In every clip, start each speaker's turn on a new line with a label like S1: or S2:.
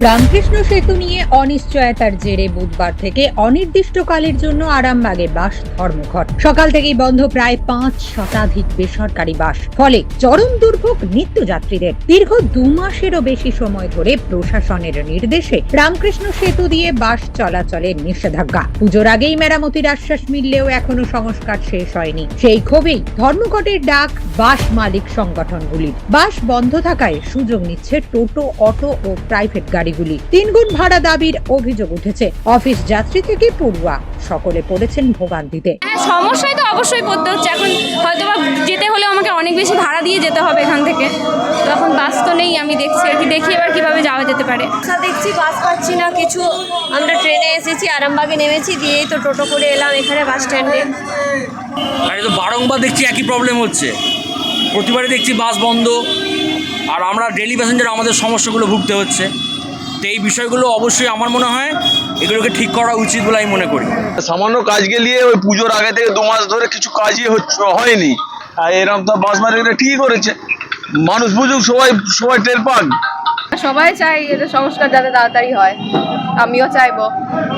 S1: রামকৃষ্ণ সেতু নিয়ে অনিশ্চয়তার জেরে বুধবার থেকে অনির্দিষ্টকালের জন্য আরামবাগে বাস, ধর্মঘট। সকাল থেকেই বন্ধ প্রায় পাঁচ শতাধিক বেসরকারি বাস। ফলে চরম দুর্ভোগ নিত্যযাত্রীদের। দীর্ঘ দু মাসেরও বেশি সময় ধরে প্রশাসনের নির্দেশে রামকৃষ্ণ সেতু দিয়ে বাস চলাচলের নিষেধাজ্ঞা। পুজোর আগেই মেরামতির আশ্বাস মিললেও এখনও সংস্কার শেষ হয়নি। সেই ক্ষোভেই ধর্মঘটের ডাক, বাস মালিক সংগঠনগুলির। বাস বন্ধ থাকায় সুযোগ নিচ্ছে টোটো, অটো ও প্রাইভেট গাড়িগুলি তিনগুণ ভাড়া দাবির অভিযোগ উঠেছে। অফিস যাত্রী থেকে পড়ুয়া সকলে পড়েছেন ভোগান্তিতে।
S2: হ্যাঁ সমস্যায় তো অবশ্যই পড়তে হচ্ছে। এখন হয়তো বা যেতে হলেও আমাকে অনেক বেশি ভাড়া দিয়ে যেতে হবে এখান থেকে। তখন বাস তো নেই আমি দেখছি আর কি। দেখি এবার কীভাবে যাওয়া যেতে পারে।
S3: দেখছি বাস পাচ্ছি না কিছু আমরা ট্রেনে এসেছি আরামবাগে নেমেছি দিয়েই তো টোটো করে এলাম এখানে বাস স্ট্যান্ডে।
S4: আর এই তো বারংবার দেখছি একই প্রবলেম হচ্ছে। প্রতিবারই দেখছি বাস বন্ধ আর আমরা ডেলি প্যাসেঞ্জার আমাদের সমস্যাগুলো ভুগতে হচ্ছে। তো এই বিষয়গুলো অবশ্যই আমার মনে হয় এগুলোকে ঠিক করা উচিত বলে আমি মনে করি।
S5: সামান্য কাজ গেলিয়ে ওই পুজোর আগে থেকে দু মাস ধরে কিছু কাজই হচ্ছে হয়নি। আর এরকম তো বাস মালিকরা ঠিকই করেছে। মানুষ বুঝুক সবাই সবাই টের পাক।
S6: সবাই চাই এটা সংস্কার যাতে তাড়াতাড়ি হয়। আমিও চাইব।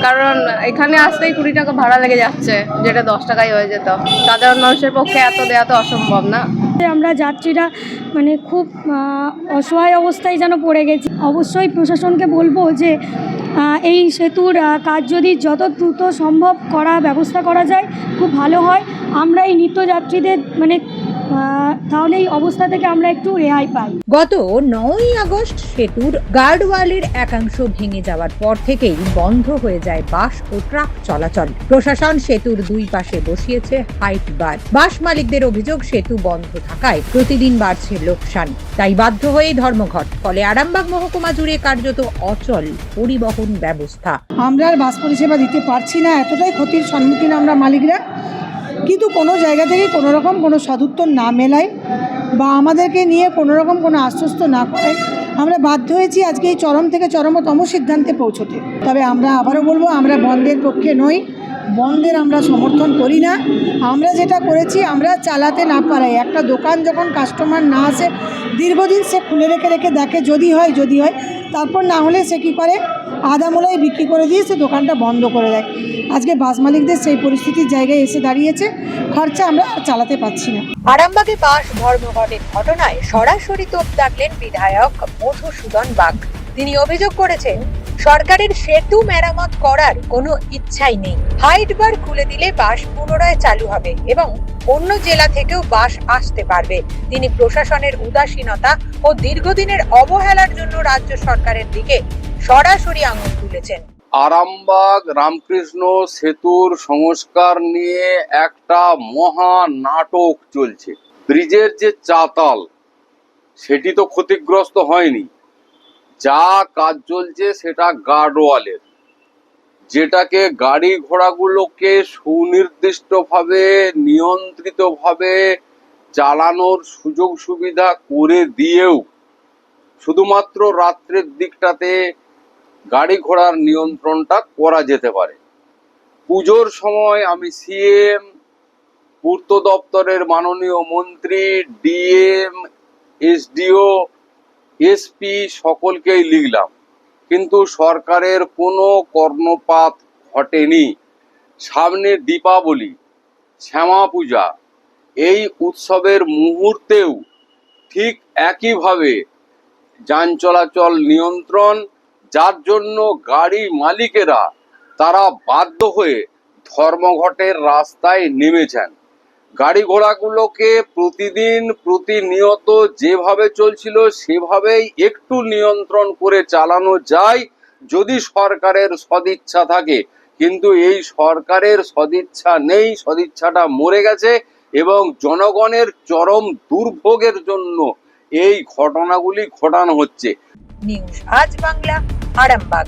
S6: কারণ এখানে আসতেই কুড়ি টাকা ভাড়া লেগে যাচ্ছে যেটা দশ টাকায় হয়ে যেত। সাধারণ মানুষের পক্ষে এত দেওয়া তো অসম্ভব না।
S7: আমরা যাত্রীরা মানে খুব অসহায় অবস্থায় যেন পড়ে গেছি। অবশ্যই প্রশাসনকে বলব যে এই সেতুর কাজ যদি যত দ্রুত সম্ভব করা ব্যবস্থা করা যায়, খুব ভালো হয়। আমরা এই নিত্যযাত্রীদের মানে তাহলে এই অবস্থা থেকে আমরা একটু রেহাই পাই।
S1: গত নয়ই আগস্ট সেতুর গার্ডওয়ালের একাংশ ভেঙে যাওয়ার পর থেকেই বন্ধ হয়ে যায় বাস ও ট্রাক চলাচল। প্রশাসন সেতুর দুই পাশে বসিয়েছে হাইট বার। বাস মালিকদের অভিযোগ সেতু বন্ধ থাকায় প্রতিদিন বাড়ছে লোকসান। তাই বাধ্য হয়ে ধর্মঘট। ফলে আরামবাগ মহকুমা জুড়ে কার্যত অচল পরিবহন ব্যবস্থা।
S8: আমরা আর বাস পরিষেবা দিতে পারছি না। এতটাই ক্ষতির সম্মুখীন আমরা মালিকরা। কোনো জায়গা থেকে কোনো রকম কোনো সদুত্তর না মেলায় বা আমাদেরকে নিয়ে কোনো রকম কোনো আশ্বস্ত না করে, আমরা বাধ্য হয়েছি আজকে এই চরম থেকে চরমতম সিদ্ধান্তে পৌঁছতে। তবে আমরা আবারও বলব, আমরা বন্ধের পক্ষে নই, বন্ধের আমরা সমর্থন করি না। আমরা যেটা করেছি, আমরা চালাতে না পারাই। একটা দোকান যখন কাস্টমার না আসে, দীর্ঘদিন সে খুলে রেখে রেখে দেখে, যদি হয় যদি হয় তারপর না হলে সে কী করে? আধা মূলায় বিক্রি করে দিয়ে সে দোকানটা বন্ধ করে দেয়। আজকে বাস মালিকদের সেই পরিস্থিতির জায়গায় এসে দাঁড়িয়েছে। খরচা আমরা চালাতে পারছি না।
S1: আরামবাগে বাস ধর্মঘটের ঘটনায় সরাসরি তোপ দাগলেন বিধায়ক মধুসূদন বাগ। তিনি অভিযোগ করেছেন সরকারের সেতু মেরামত করার কোনো ইচ্ছাই নেই। হাইট বার খুলে দিলে বাস পুনরায় চালু হবে এবং অন্য জেলা থেকেও বাস আসতে পারবে। তিনি প্রশাসনের উদাসীনতা ও দীর্ঘদিনের অবহেলার জন্য রাজ্য সরকারের দিকে সরাসরি আঙুল তুলেছেন।
S9: আরামবাগ, রামকৃষ্ণ সেতুর সংস্কার নিয়ে একটা মহা নাটক চলছে। ব্রিজের যে চাতাল, সেটি তো ক্ষতিগ্রস্ত হয়নি। যা কাজ চলছে সেটা গার্ডওয়ালের। যেটাকে গাড়ি ঘোড়াগুলোকে সুনির্দিষ্টভাবে, নিয়ন্ত্রিতভাবে চালানোর সুযোগ সুবিধা করে দিয়েও শুধুমাত্র রাত্রের দিকটাতে গাড়ি ঘোড়ার নিয়ন্ত্রণটা করা যেতে পারে। পুজোর সময় আমি সিএম, পূর্ত দপ্তরের মাননীয় মন্ত্রী, ডিএম, এসডিও এসপি সকলকেই লিখলাম, কিন্তু সরকারের কোনো কর্ণপাত ঘটেনি। সামনে দীপাবলি, শ্যামা পূজা, এই উৎসবের মুহূর্তেও ঠিক একইভাবে যান চলাচল নিয়ন্ত্রণ, যার জন্য গাড়ি মালিকেরা তারা বাধ্য হয়ে ধর্মঘটের রাস্তায় নেমেছেন। গাড়ি ঘোড়াগুলোকে প্রতিদিন প্রতিনিয়ত যেভাবে চলছিল, সেভাবেই একটু নিয়ন্ত্রণ করে চালানো যায় যদি সরকারের সদিচ্ছা থাকে। কিন্তু এই সরকারের সদিচ্ছা নেই, সদিচ্ছাটা মরে গেছে এবং জনগণের চরম দুর্ভোগের জন্য এই ঘটনাগুলি ঘটানো হচ্ছে।
S1: নিউজ আজ বাংলা, আরামবাগ।